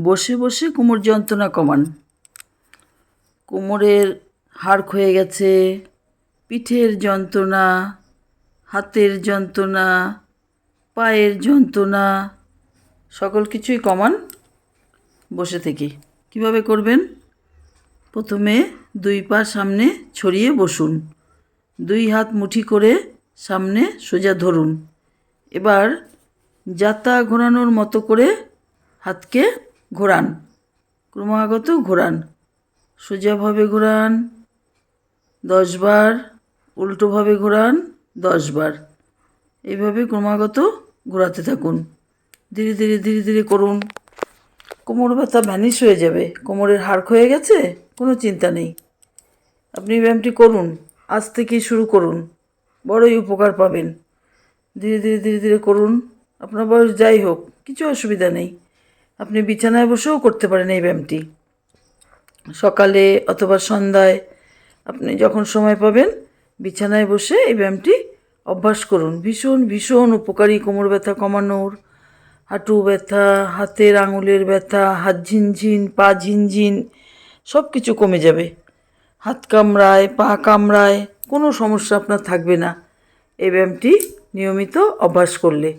বসে বসে কোমর যন্ত্রণা কমান। কোমরের হাড় ক্ষয়ে গেছে, পিঠের যন্ত্রণা, হাতের যন্ত্রণা, পায়ের যন্ত্রণা, সকল কিছুই কমান বসে থেকে। কীভাবে করবেন? প্রথমে দুই পা সামনে ছড়িয়ে বসুন। দুই হাত মুঠি করে সামনে সোজা ধরুন। এবার যাতা ঘোরানোর মতো করে হাতকে ঘোরান। ক্রমাগত ঘোরান। সোজাভাবে ঘোরান, দশবার, উল্টোভাবে ঘোরান, দশবার। এইভাবে ক্রমাগত ঘোরাতে থাকুন। ধীরে ধীরে ধীরে ধীরে করুন। কোমর ব্যথা ভ্যানিশ হয়ে যাবে। কোমরের হাড় ক্ষয়ে গেছে? কোনো চিন্তা নেই। আপনি ব্যায়ামটি করুন। আজ থেকেই শুরু করুন। বড়ই উপকার পাবেন। ধীরে ধীরে ধীরে ধীরে করুন। আপনার বয়স যাই হোক, কিছু অসুবিধা নেই। আপনি বিছানায় বসেও করতে পারেন এই ব্যায়ামটি। সকালে অথবা সন্ধ্যায় আপনি যখন সময় পাবেন, বিছানায় বসে এই ব্যায়ামটি অভ্যাস করুন। ভীষণ ভীষণ উপকারী কোমর ব্যথা কমানোর, হাঁটু ব্যথা, হাতের আঙুলের ব্যথা, হাত ঝিনঝিন, পা ঝিনঝিন সব কিছু কমে যাবে। হাত কামড়ায়, পা কামড়ায়, কোনো সমস্যা আপনার থাকবে না। এই ব্যায়ামটি নিয়মিত অভ্যাস করলে।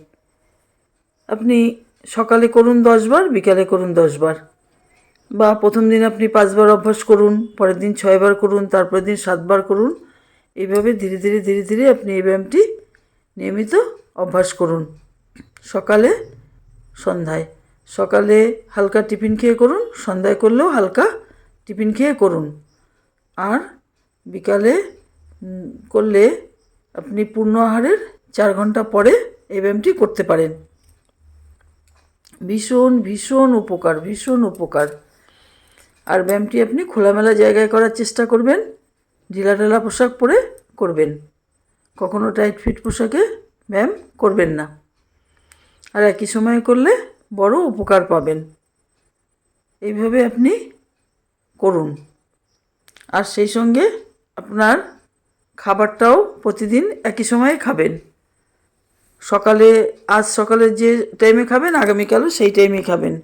আপনি সকালে করুন দশবার, বিকালে করুন দশবার। বা প্রথম দিন আপনি পাঁচবার অভ্যাস করুন, পরের দিন ছয়বার করুন, তারপরের দিন সাতবার করুন। এইভাবে ধীরে ধীরে ধীরে ধীরে আপনি এই ব্যায়ামটি নিয়মিত অভ্যাস করুন। সকালে, সন্ধ্যায়। সকালে হালকা টিফিন খেয়ে করুন, সন্ধ্যায় করলেও হালকা টিফিন খেয়ে করুন। আর বিকালে করলে আপনি পূর্ণ আহারের চার ঘণ্টা পরে এই ব্যায়ামটি করতে পারেন। ভীষণ ভীষণ উপকার ভীষণ উপকার। আর ব্যায়ামটি আপনি খোলামেলা জায়গায় করার চেষ্টা করবেন, ঢিলাঢালা পোশাক পরে করবেন। কখনো টাইট ফিট পোশাকে ব্যায়াম করবেন না। আর একই সময়ে করলে বড় উপকার পাবেন। এইভাবে আপনি করুন। আর সেই সঙ্গে আপনার খাবারটাও প্রতিদিন একই সময়ে খাবেন। সকালে, আজ সকালে যে টাইমে খাবেন, আগামীকালও সেই টাইমেই খাবেন।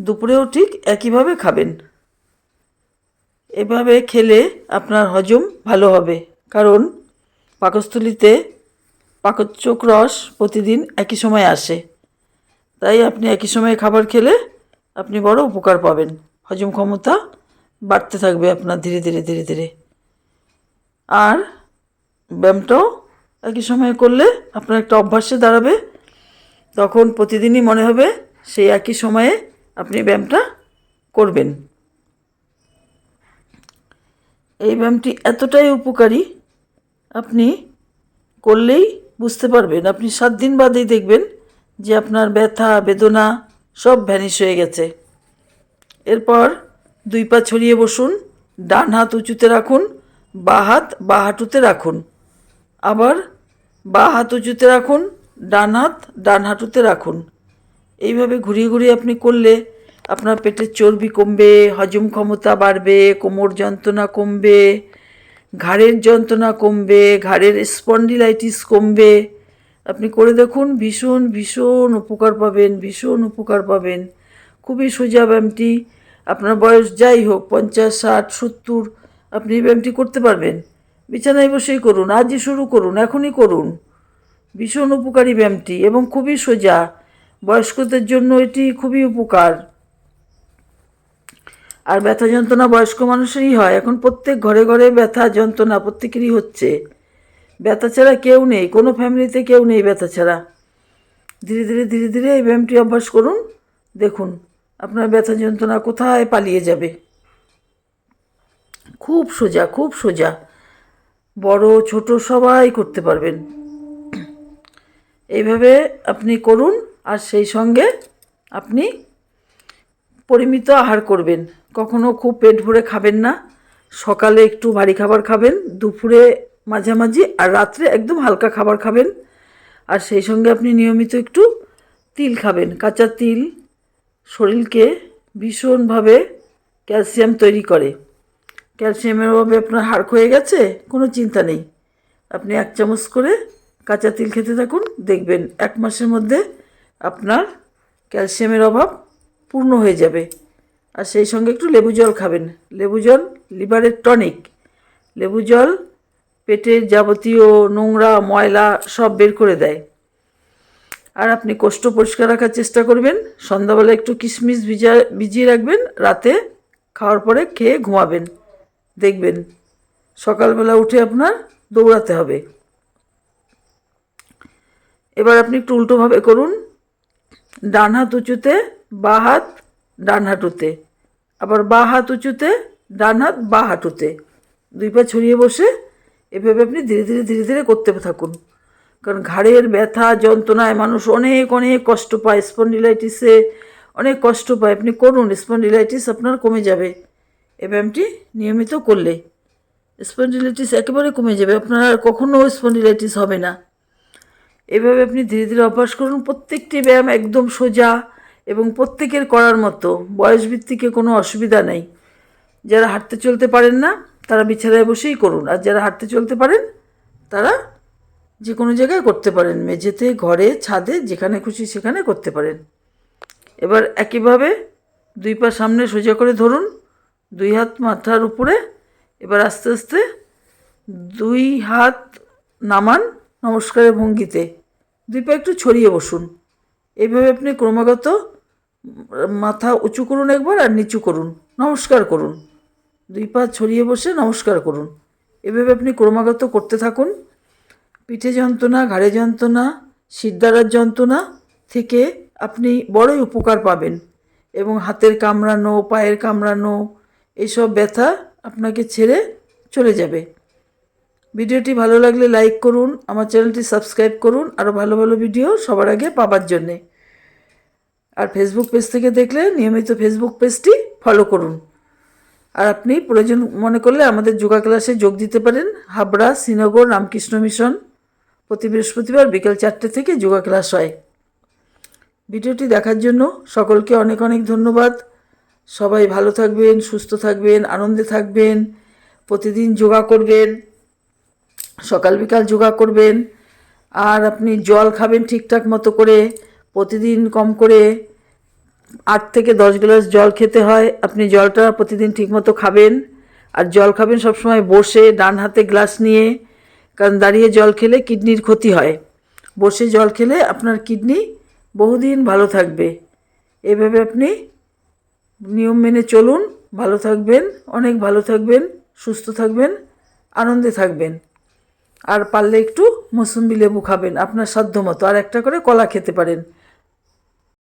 দুপুরেও ঠিক একইভাবে খাবেন। এভাবে খেলে আপনার হজম ভালো হবে। কারণ পাকস্থলিতে পাকচ্চক রস প্রতিদিন একই সময় আসে। তাই আপনি একই সময়ে খাবার খেলে আপনি বড় উপকার পাবেন। হজম ক্ষমতা বাড়তে থাকবে আপনার ধীরে ধীরে ধীরে ধীরে। আর ব্যায়ামটাও একই সময়ে করলে আপনার একটা অভ্যাসে দাঁড়াবে। তখন প্রতিদিনই মনে হবে সেই একই সময়ে আপনি ব্যায়ামটা করবেন। এই ব্যায়ামটি এতটাই উপকারী, আপনি করলেই বুঝতে পারবেন। আপনি সাত দিন বাদেই দেখবেন যে আপনার ব্যথা, বেদনা সব ভ্যানিশ হয়ে গেছে। এরপর দুই পা ছড়িয়ে বসুন, ডান হাত উঁচুতে রাখুন, বা হাত বা হাঁটুতে রাখুন। আবার বা হাত উঁচুতে রাখুন, ডান হাত ডান হাঁটুতে রাখুন। এইভাবে ঘুরিয়ে ঘুরিয়ে আপনি করলে আপনার পেটের চর্বি কমবে, হজম ক্ষমতা বাড়বে, কোমর যন্ত্রণা কমবে, ঘাড়ের যন্ত্রণা কমবে, ঘাড়ের স্পন্ডিলাইটিস কমবে। আপনি করে দেখুন, ভীষণ ভীষণ উপকার পাবেন, ভীষণ উপকার পাবেন। খুবই সোজা ব্যায়ামটি। আপনার বয়স যাই হোক, পঞ্চাশ, ষাট, সত্তর, আপনি এই ব্যায়ামটি করতে পারবেন। বিছানায় বসেই করুন, আজই শুরু করুন, এখনই করুন। ভীষণ উপকারী ব্যায়ামটি এবং খুবই সোজা। বয়স্কদের জন্য এটি খুবই উপকার। আর ব্যথা যন্ত্রণা বয়স্ক মানুষেরই হয়। এখন প্রত্যেক ঘরে ঘরে ব্যথা যন্ত্রণা প্রত্যেকেরই হচ্ছে। ব্যথা ছাড়া কেউ নেই, কোনো ফ্যামিলিতে কেউ নেই ব্যথা ছাড়া। ধীরে ধীরে ধীরে ধীরে এই ব্যায়ামটি অভ্যাস করুন, দেখুন আপনার ব্যথা যন্ত্রণা কোথায় পালিয়ে যাবে। খুব সোজা খুব সোজা। বড় ছোট সবাই করতে পারবেন। এইভাবে আপনি করুন আর সেই সঙ্গে আপনি পরিমিত আহার করবেন। কখনো খুব পেট ভরে খাবেন না। সকালে একটু ভারী খাবার খাবেন, দুপুরে মাঝামাঝি আর রাত্রে একদম হালকা খাবার খাবেন। আর সেই সঙ্গে আপনি নিয়মিত একটু তিল খাবেন। কাঁচা তিল শরীরকে ভীষণভাবে ক্যালসিয়াম তৈরি করে। ক্যালসিয়ামের অভাবে আপনার হাড় ক্ষয়ে গেছে? কোনো চিন্তা নেই। আপনি এক চামচ করে কাঁচা তিল খেতে থাকুন। দেখবেন এক মাসের মধ্যে আপনার ক্যালসিয়ামের অভাব পূর্ণ হয়ে যাবে। আর সেই সঙ্গে একটু লেবু জল খাবেন। লেবু জল, লিভারের টনিক। লেবু জল পেটের যাবতীয় নোংরা, ময়লা সব বের করে দেয়। আর আপনি কোষ্ঠ পরিষ্কার রাখার চেষ্টা করবেন। সন্ধ্যাবেলা একটু কিশমিশ ভিজা ভিজিয়ে রাখবেন। রাতে খাওয়ার পরে খেয়ে ঘুমাবেন। দেখবেন, সকালবেলা উঠে আপনার দৌড়াতে হবে। এবার আপনি একটু উল্টোভাবে করুন, ডান হাত উঁচুতে, বা হাত ডান হাঁটুতে আবার বা হাত উঁচুতে, ডান হাত বা হাঁটুতে দুই পা ছড়িয়ে বসে এভাবে আপনি ধীরে ধীরে ধীরে ধীরে করতে থাকুন। কারণ ঘাড়ের ব্যথা, যন্ত্রণায় মানুষ অনেক অনেক কষ্ট পায়। স্পন্ডিলাইটিসে অনেক কষ্ট পায়। আপনি করুন, স্পন্ডিলাইটিস আপনার কমে যাবে। ব্যায়ামটি নিয়মিত করলে স্পন্ডিলাইটিস একেবারে কমে যাবে। আপনার আর কখনো স্পন্ডিলাইটিস হবে না। এভাবে আপনি ধীরে ধীরে অভ্যাস করুন। প্রত্যেকটি ব্যায়াম একদম সোজা এবং প্রত্যেকের করার মতো। বয়স ভিত্তিকে কোনো অসুবিধা নেই। যারা হাঁটতে চলতে পারেন না, তারা বিছানায় বসেই করুন। আর যারা হাঁটতে চলতে পারেন, তারা যে কোনো জায়গায় করতে পারেন। মেঝেতে, ঘরে, ছাদে, যেখানে খুশি সেখানে করতে পারেন। এবার একইভাবে দুই পা সামনে সোজা করে ধরুন। দুই হাত মাথার উপরে, এবার আস্তে আস্তে দুই হাত নামান নমস্কারের ভঙ্গিতে। দুই পা একটু ছড়িয়ে বসুন। এইভাবে আপনি ক্রমাগত মাথা উঁচু করুন একবার আর নিচু করুন। নমস্কার করুন। দুই পা ছড়িয়ে বসে নমস্কার করুন। এভাবে আপনি ক্রমাগত করতে থাকুন। পিঠে যন্ত্রণা, ঘাড়ে যন্ত্রণা শিরদাঁড়ার যন্ত্রণা থেকে আপনি বড়ই উপকার পাবেন। এবং হাতের কামড়ানো, পায়ের কামড়ানো এইসব ব্যথা আপনাকে ছেড়ে চলে যাবে। ভিডিওটি ভালো লাগলে লাইক করুন, আমার চ্যানেলটি সাবস্ক্রাইব করুন, আরও ভালো ভালো ভিডিও সবার আগে পাবার জন্যে। আর ফেসবুক পেজ থেকে দেখলে নিয়মিত ফেসবুক পেজটি ফলো করুন। আর আপনি প্রয়োজন মনে করলে আমাদের যোগা ক্লাসে যোগ দিতে পারেন। হাবড়া, শ্রীনগর, রামকৃষ্ণ মিশন। প্রতি বৃহস্পতিবার বিকেল চারটে থেকে যোগা ক্লাস হয়। ভিডিওটি দেখার জন্য সকলকে অনেক অনেক ধন্যবাদ। সবাই ভালো থাকবেন, সুস্থ থাকবেন, আনন্দে থাকবেন, প্রতিদিন যোগা করবেন, সকাল বিকাল যোগা করবেন, আর আপনি জল খাবেন ঠিকঠাক মতো করে, প্রতিদিন কম করে আট থেকে দশ গ্লাস জল খেতে হয়, আপনি জলটা প্রতিদিন ঠিকমতো খাবেন, আর জল খাবেন সবসময় বসে ডান হাতে গ্লাস নিয়ে, কারণ দাঁড়িয়ে জল খেলে কিডনির ক্ষতি হয়। বসে জল খেলে আপনার কিডনি বহুদিন ভালো থাকবে। এভাবে আপনি নিয়ম মেনে চলুন, ভালো থাকবেন, অনেক ভালো থাকবেন, সুস্থ থাকবেন, আনন্দে থাকবেন। আর পারলে একটু মৌসুম্বি লেবু খাবেন, আপনার সাধ্য মতো আর একটা করে কলা খেতে পারেন।